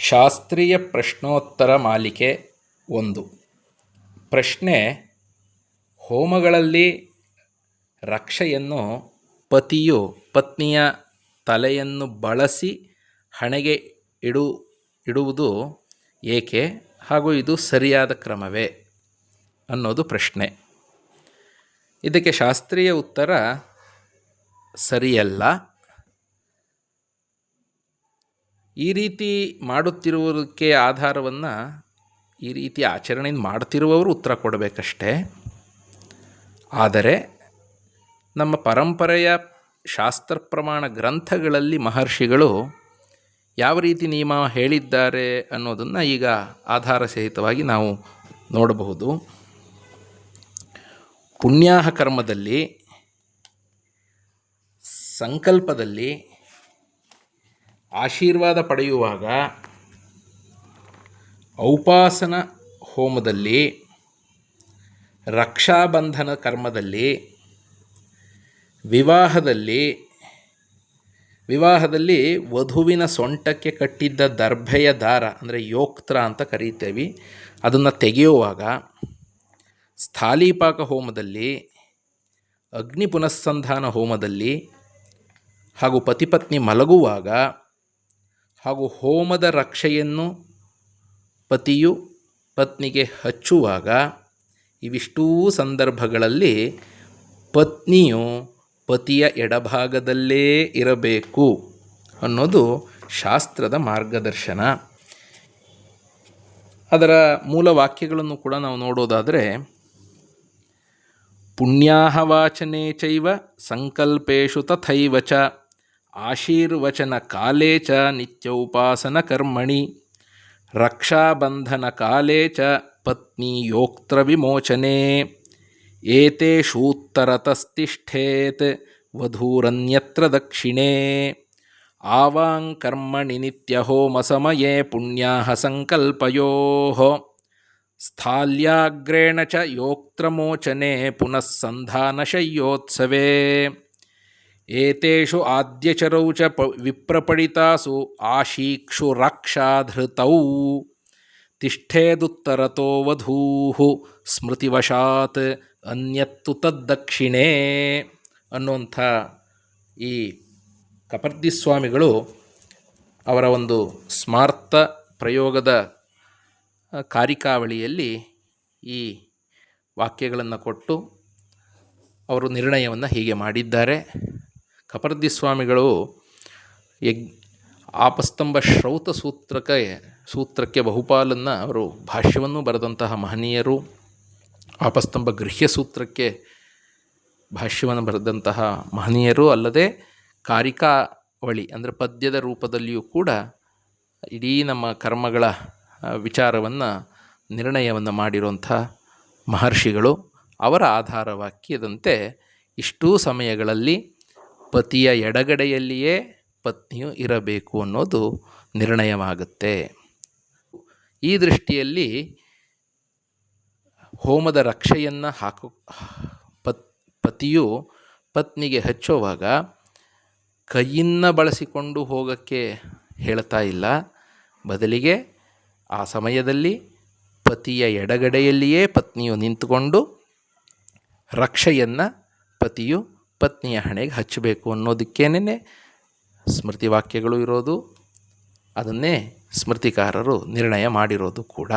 ಶಾಸ್ತ್ರೀಯ ಪ್ರಶ್ನೋತ್ತರ ಮಾಲಿಕೆ ಒಂದು. ಪ್ರಶ್ನೆ, ಹೋಮಗಳಲ್ಲಿ ರಕ್ಷೆಯನ್ನು ಪತಿಯು ಪತ್ನಿಯ ತಲೆಯನ್ನು ಬಳಸಿ ಹಣೆಗೆ ಇಡು, ಇಡುವುದು ಏಕೆ ಹಾಗೂ ಇದು ಸರಿಯಾದ ಕ್ರಮವೇ ಅನ್ನೋದು ಪ್ರಶ್ನೆ. ಇದಕ್ಕೆ ಶಾಸ್ತ್ರೀಯ ಉತ್ತರ ಸರಿಯಲ್ಲ. ಈ ರೀತಿ ಮಾಡುತ್ತಿರುವುದಕ್ಕೆ ಆಧಾರವನ್ನು ಈ ರೀತಿ ಆಚರಣೆಯಿಂದ ಮಾಡ್ತಿರುವವರು ಉತ್ತರ ಕೊಡಬೇಕಷ್ಟೇ. ಆದರೆ ನಮ್ಮ ಪರಂಪರೆಯ ಶಾಸ್ತ್ರ ಪ್ರಮಾಣ ಗ್ರಂಥಗಳಲ್ಲಿ ಮಹರ್ಷಿಗಳು ಯಾವ ರೀತಿ ನಿಯಮ ಹೇಳಿದ್ದಾರೆ ಅನ್ನೋದನ್ನು ಈಗ ಆಧಾರ ಸಹಿತವಾಗಿ ನಾವು ನೋಡಬಹುದು. ಪುಣ್ಯಾಹ ಕರ್ಮದಲ್ಲಿ, ಸಂಕಲ್ಪದಲ್ಲಿ ಆಶೀರ್ವಾದ ಪಡೆಯುವಾಗ ಔಪಾಸನ ಹೋಮದಲ್ಲಿ, ರಕ್ಷಾಬಂಧನ ಕರ್ಮದಲ್ಲಿ, ವಿವಾಹದಲ್ಲಿ ವಿವಾಹದಲ್ಲಿ ವಧುವಿನ ಸೊಂಟಕ್ಕೆ ಕಟ್ಟಿದ್ದ ದರ್ಭೆಯ ದಾರ, ಅಂದರೆ ಯೋಕ್ತ್ರ ಅಂತ ಕರೀತೇವೆ. ಅದನ್ನು ತೆಗೆಯುವಾಗ ಸ್ಥಾಲೀಪಾಕ ಹೋಮದಲ್ಲಿ ಅಗ್ನಿ ಪುನಸ್ಸಂಧಾನ ಹೋಮದಲ್ಲಿ ಹಾಗೂ ಪತಿಪತ್ನಿ ಮಲಗುವಾಗ ಹಾಗೂ ಹೋಮದ ರಕ್ಷೆಯನ್ನು ಪತಿಯು ಪತ್ನಿಗೆ ಹಚ್ಚುವಾಗ ಇವಿಷ್ಟೂ ಸಂದರ್ಭಗಳಲ್ಲಿ ಪತ್ನಿಯು ಪತಿಯ ಎಡಭಾಗದಲ್ಲೇ ಇರಬೇಕು ಅನ್ನೋದು ಶಾಸ್ತ್ರದ ಮಾರ್ಗದರ್ಶನ. ಅದರ ಮೂಲ ವಾಕ್ಯಗಳನ್ನು ಕೂಡ ನಾವು ನೋಡೋದಾದರೆ, ಪುಣ್ಯಾಹ ವಾಚನೆ ಚೈವ ಸಂಕಲ್ಪೇಶು ತಥೈವಚ आशीर्वचनकाले च नित्योपासनकर्मणि रक्षाबन्धनकाले च पत्नीयोक्त्रविमोचने एतेषूत्तरतस्तिष्ठेत् वधूरन्यत्र दक्षिणे आवाङ्कर्मणि नित्यहोमसमये पुण्याः सङ्कल्पयोः स्थाल्याग्रेण च योक्त्रमोचने पुनः सन्धानशय्योत्सवे ಏತೇಷು ಆದ್ಯಚರೌ ಚ ಪ ವಿಪ್ರಪಡಿತಾಸು ಆಶೀಕ್ಷು ರಕ್ಷಾಧೃತೌ ತಿಷ್ಠೇದುತ್ತರತೋ ವಧೂಃ ಸ್ಮೃತಿವಶಾತ್ ಅನ್ಯತ್ತು ತದ್ದಕ್ಷಿಣೇ ಅನ್ನುವಂಥ ಈ ಕಪರ್ದಿ ಸ್ವಾಮಿಗಳು ಅವರ ಒಂದು ಸ್ಮಾರ್ಥ ಪ್ರಯೋಗದ ಕಾರಿಕಾವಳಿಯಲ್ಲಿ ಈ ವಾಕ್ಯಗಳನ್ನು ಕೊಟ್ಟು ಅವರು ನಿರ್ಣಯವನ್ನು ಹೀಗೆ ಮಾಡಿದ್ದಾರೆ. ಕಪರ್ದಿ ಸ್ವಾಮಿಗಳು ಯಗ್ ಆಪಸ್ತಂಭ ಶ್ರೌತ ಸೂತ್ರಕ್ಕೆ ಸೂತ್ರಕ್ಕೆ ಬಹುಪಾಲನ್ನು ಅವರು ಭಾಷ್ಯವನ್ನು ಬರೆದಂತಹ ಮಹನೀಯರು. ಆಪಸ್ತಂಭ ಗೃಹ್ಯ ಸೂತ್ರಕ್ಕೆ ಭಾಷ್ಯವನ್ನು ಬರೆದಂತಹ ಮಹನೀಯರು. ಅಲ್ಲದೆ ಕಾರಿಕಾವಳಿ ಅಂದರೆ ಪದ್ಯದ ರೂಪದಲ್ಲಿಯೂ ಕೂಡ ಇಡೀ ನಮ್ಮ ಕರ್ಮಗಳ ವಿಚಾರವನ್ನು, ನಿರ್ಣಯವನ್ನು ಮಾಡಿರುವಂಥ ಮಹರ್ಷಿಗಳು. ಅವರ ಆಧಾರ ವಾಕ್ಯದಂತೆ ಇಷ್ಟೂ ಸಮಯಗಳಲ್ಲಿ ಪತಿಯ ಎಡಗಡೆಯಲ್ಲಿಯೇ ಪತ್ನಿಯು ಇರಬೇಕು ಅನ್ನೋದು ನಿರ್ಣಯವಾಗುತ್ತೆ. ಈ ದೃಷ್ಟಿಯಲ್ಲಿ ಹೋಮದ ರಕ್ಷೆಯನ್ನು ಹಾಕು, ಪತ್, ಪತಿಯು ಪತ್ನಿಗೆ ಹಚ್ಚುವಾಗ ಕೈಯನ್ನ ಬಳಸಿಕೊಂಡು ಹೋಗಕ್ಕೆ ಹೇಳ್ತಾ ಇಲ್ಲ. ಬದಲಿಗೆ ಆ ಸಮಯದಲ್ಲಿ ಪತಿಯ ಎಡಗಡೆಯಲ್ಲಿಯೇ ಪತ್ನಿಯು ನಿಂತುಕೊಂಡು ರಕ್ಷೆಯನ್ನು ಪತಿಯು ಪತ್ನಿಯ ಹಣೆಗೆ ಹಚ್ಚಬೇಕು ಅನ್ನೋದಕ್ಕೇನೆ ಸ್ಮೃತಿ ವಾಕ್ಯಗಳು ಇರೋದು ಅದನ್ನೇ ಸ್ಮೃತಿಕಾರರು ನಿರ್ಣಯ ಮಾಡಿರೋದು ಕೂಡ.